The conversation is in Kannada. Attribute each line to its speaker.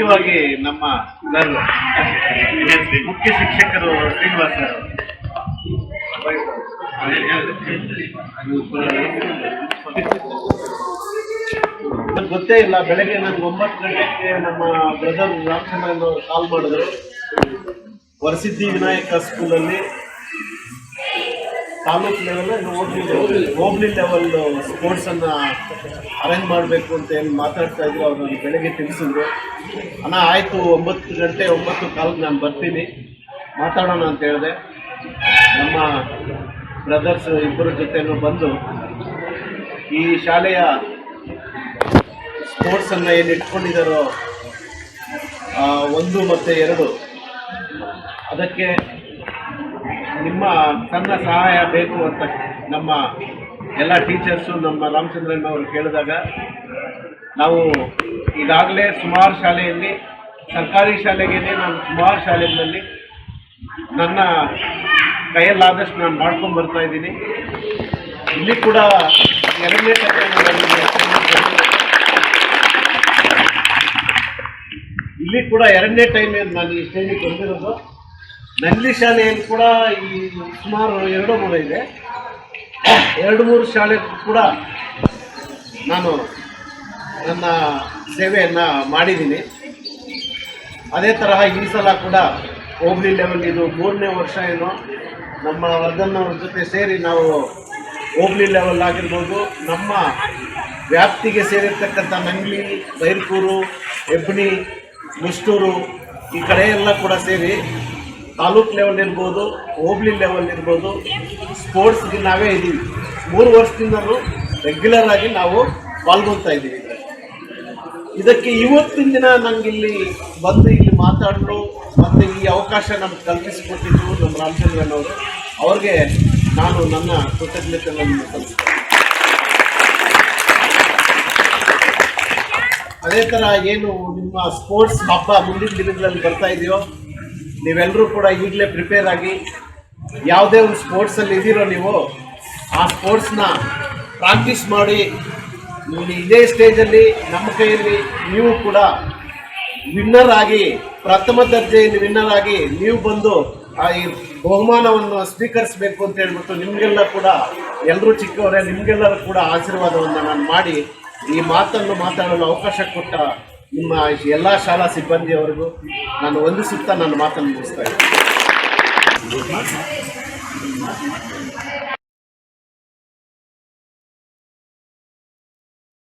Speaker 1: ಮುಖ್ಯವಾಗಿ ನಮ್ಮ ಮುಖ್ಯ ಶಿಕ್ಷಕರು ಶ್ರೀನಿವಾಸ ಗೊತ್ತೇ ಇಲ್ಲ, ಬೆಳಗ್ಗೆ ನಾನು ಒಂಬತ್ತು ಗಂಟೆಗೆ ನಮ್ಮ ಬ್ರದರ್ ರಾಮಚಂದ್ರ ಕಾಲ್ ಮಾಡಿದ್ರು. ವರಸಿದ್ಧಿ ವಿನಾಯಕ ಸ್ಕೂಲಲ್ಲಿ ತಾಲೂಕು ಲೆವೆಲ್ ಹೋಗ್ಲಿ ಲೆವೆಲ್ ಸ್ಪೋರ್ಟ್ಸ್ ಅನ್ನ ಅರೇಂಜ್ ಮಾಡಬೇಕು ಅಂತ ಏನು ಮಾತಾಡ್ತಾ ಇದ್ರು. ಅವ್ರು ನನಗೆ ಬೆಳಗ್ಗೆ ತಿಳಿಸಿದ್ರು. ಅಣ್ಣ, ಆಯಿತು, ಒಂಬತ್ತು ಗಂಟೆ, ಒಂಬತ್ತು ಕಾಲಕ್ಕೆ ನಾನು ಬರ್ತೀನಿ. ಮಾತಾಡೋಣ ಅಂತ ಹೇಳಿದೆ. ನಮ್ಮ ಬ್ರದರ್ಸ್ ಇಬ್ಬರ ಜೊತೆನೂ ಬಂದು ಈ ಶಾಲೆಯ ಸ್ಪೋರ್ಟ್ಸ್ ಅನ್ನ ಏನು ಇಟ್ಕೊಂಡಿದ್ದಾರೋ ಒಂದು ಮತ್ತು ಎರಡು, ಅದಕ್ಕೆ ನಿಮ್ಮ ಸಣ್ಣ ಸಹಾಯ ಬೇಕು ಅಂತ ನಮ್ಮ ಎಲ್ಲ ಟೀಚರ್ಸು, ನಮ್ಮ ರಾಮಚಂದ್ರನ್ ಅವರು ಕೇಳಿದಾಗ ನಾವು ಈಗಾಗಲೇ ಸುಮಾರು ಶಾಲೆಯಲ್ಲಿ, ಸರ್ಕಾರಿ ಶಾಲೆಗೇನೆ ನಾನು ಸುಮಾರು ಶಾಲೆಗಳಲ್ಲಿ ನನ್ನ ಕೈಯಲ್ಲಾದಷ್ಟು ನಾನು ಮಾಡ್ಕೊಂಡು ಬರ್ತಾ ಇದ್ದೀನಿ. ಇಲ್ಲಿ ಕೂಡ ಎರಡನೇ ಇಲ್ಲಿ ಕೂಡ ಎರಡನೇ ಟೈಮ್ ನಾನು ಈ ಸ್ಟೇಜಿಗೆ ಬಂದಿರೋದು. ನಂದಿ ಶಾಲೆಯಲ್ಲಿ ಕೂಡ ಈ ಸುಮಾರು ಎರಡು ಮೂರು ಇದೆ. ಎರಡು ಮೂರು ಶಾಲೆ ಕೂಡ ನಾನು ನನ್ನ ಸೇವೆಯನ್ನು ಮಾಡಿದ್ದೀನಿ. ಅದೇ ತರಹ ಈ ಸಲ ಕೂಡ ಹೋಬ್ಳಿ ಲೆವೆಲ್ ಇದು ಮೂರನೇ ವರ್ಷ ಏನು. ನಮ್ಮ ವರ್ಧನ್ನವ್ರ ಜೊತೆ ಸೇರಿ ನಾವು ಹೋಬ್ಳಿ ಲೆವೆಲ್ ಆಗಿರ್ಬೋದು, ನಮ್ಮ ವ್ಯಾಪ್ತಿಗೆ ಸೇರಿರ್ತಕ್ಕಂಥ ನಂಗ್ಲಿ ಬೈರ್ಕೂರು ಹೆಬ್ಣಿ ಮುಷ್ಟೂರು ಈ ಕಡೆಯೆಲ್ಲ ಕೂಡ ಸೇರಿ ತಾಲೂಕ್ ಲೆವೆಲ್ ಇರ್ಬೋದು, ಹೋಬ್ಳಿ ಲೆವೆಲ್ ಇರ್ಬೋದು ಸ್ಪೋರ್ಟ್ಸ್ಗೆ ನಾವೇ ಇದ್ದೀವಿ ಮೂರು ವರ್ಷದಿಂದಲೂ ರೆಗ್ಯುಲರ್ ಆಗಿ ನಾವು ಪಾಲ್ಗೊಳ್ತಾ ಇದ್ದೀವಿ ಇದಕ್ಕೆ ಇವತ್ತಿನ ದಿನ ನಂಗೆ ಇಲ್ಲಿ ಬಂದು ಇಲ್ಲಿ ಮಾತಾಡಲು, ಮತ್ತು ಈ ಅವಕಾಶ ನಮ್ಗೆ ಕಲ್ಪಿಸಿಕೊಟ್ಟಿದ್ದು ನಮ್ಮ ರಾಮಚಂದ್ರನ್ ಅವರು. ಅವ್ರಿಗೆ ನಾನು ನನ್ನ ಕೃತಜ್ಞತೆಗಳನ್ನು ಸಲ್ಲಿಸ್ತೇನೆ. ಅದೇ ಥರ ಏನು ನಿಮ್ಮ ಸ್ಪೋರ್ಟ್ಸ್ ಹಬ್ಬ ಮುಂದಿನ ದಿನಗಳಲ್ಲಿ ಬರ್ತಾ ಇದೆಯೋ ನೀವೆಲ್ಲರೂ ಕೂಡ ಈಗಲೇ ಪ್ರಿಪೇರ್ ಆಗಿ ಯಾವುದೇ ಒಂದು ಸ್ಪೋರ್ಟ್ಸಲ್ಲಿ ಇದ್ದೀರೋ ನೀವು, ಆ ಸ್ಪೋರ್ಟ್ಸ್ನ ಪ್ರಾಕ್ಟೀಸ್ ಮಾಡಿ, ನೀವು ಇದೇ ಸ್ಟೇಜಲ್ಲಿ ನಮ್ಮ ಕೈಯಲ್ಲಿ ನೀವು ಕೂಡ ವಿನ್ನರ್ ಆಗಿ, ಪ್ರಥಮ ದರ್ಜೆಯಲ್ಲಿ ವಿನ್ನರ್ ಆಗಿ ನೀವು ಬಂದು ಆ ಈ ಬಹುಮಾನವನ್ನು ಸ್ವೀಕರಿಸಬೇಕು ಅಂತ ಹೇಳ್ಬಿಟ್ಟು ನಿಮಗೆಲ್ಲ ಕೂಡ ಎಲ್ಲರೂ ಚಿಕ್ಕವರೇ, ನಿಮಗೆಲ್ಲರೂ ಕೂಡ ಆಶೀರ್ವಾದವನ್ನು ನಾನು ಮಾಡಿ ಈ ಮಾತನ್ನು ಮಾತಾಡಲು ಅವಕಾಶ ಕೊಟ್ಟ ನಿಮ್ಮ ಎಲ್ಲ ಶಾಲಾ ಸಿಬ್ಬಂದಿಯವರೆಗೂ ನಾನು ಒಂದು ಸುತ್ತ ನನ್ನ ಮಾತನ್ನು ಮುಗಿಸ್ತಾ ಇದ್ದೀನಿ.